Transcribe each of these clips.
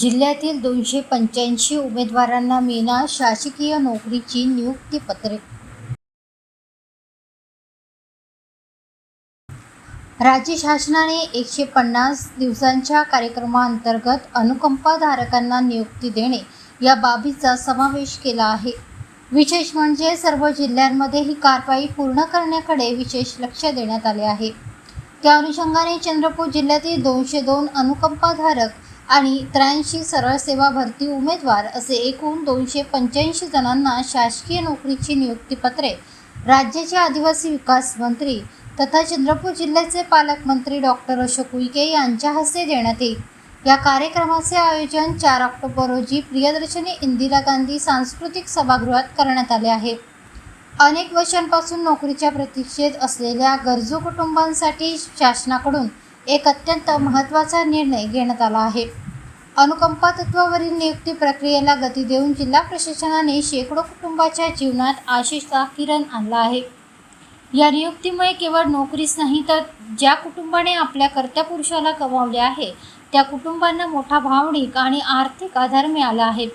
जिल्ह्यातील दोनशे पंच्याऐंशी उमेदवारांना मिळणार शासकीय नोकरीची नियुक्तीपत्रे. राज्य शासनाने एकशे पन्नास दिवसांच्या कार्यक्रमाअंतर्गत अनुकंपाधारकांना नियुक्ती देणे या बाबीचा समावेश केला आहे. विशेष म्हणजे सर्व जिल्ह्यांमध्ये ही कारवाई पूर्ण करण्याकडे विशेष लक्ष देण्यात आले आहे. त्या अनुषंगाने चंद्रपूर जिल्ह्यातील दोनशे दोन अनुकंपाधारक आणि त्र्याऐंशी सरळ सेवा भरती उमेदवार असे एकूण दोनशे पंच्याऐंशी जणांना शासकीय नोकरीची नियुक्तीपत्रे राज्याचे आदिवासी विकास मंत्री तथा चंद्रपूर जिल्ह्याचे पालकमंत्री डॉक्टर अशोक उईके यांच्या हस्ते देण्यात येईल. या कार्यक्रमाचे आयोजन चार ऑक्टोबर रोजी प्रियदर्शनी इंदिरा गांधी सांस्कृतिक सभागृहात करण्यात आले आहे. अनेक वर्षांपासून नोकरीच्या प्रतीक्षेत असलेल्या गरजू कुटुंबांसाठी शासनाकडून एक अत्यंत महत्त्वाचा निर्णय घेण्यात आला आहे. अनुकंपा तत्वावरील नियुक्ती प्रक्रियेला गती देऊन जिल्हा प्रशासनाने शेकडो कुटुंबाच्या जीवनात आशिषचा किरण आणला आहे. या नियुक्तीमुळे केवळ नोकरीच नाही तर ज्या कुटुंबाने आपल्या कर्त्या पुरुषाला गमावले आहे त्या कुटुंबांना मोठा भावनिक आणि आर्थिक आधार मिळाला आहे.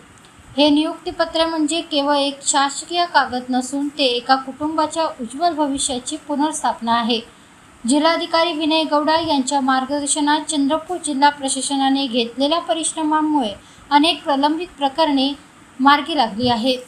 हे नियुक्तीपत्र म्हणजे केवळ एक शासकीय कागद नसून ते एका कुटुंबाच्या उज्ज्वल भविष्याची पुनर्स्थापना आहे. जिल्हाधिकारी विनय गौडा यांच्या मार्गदर्शनात चंद्रपूर जिल्हा प्रशासनाने घेतलेल्या परिश्रमांमुळे अनेक प्रलंबित प्रकरणे मार्गी लागली आहेत.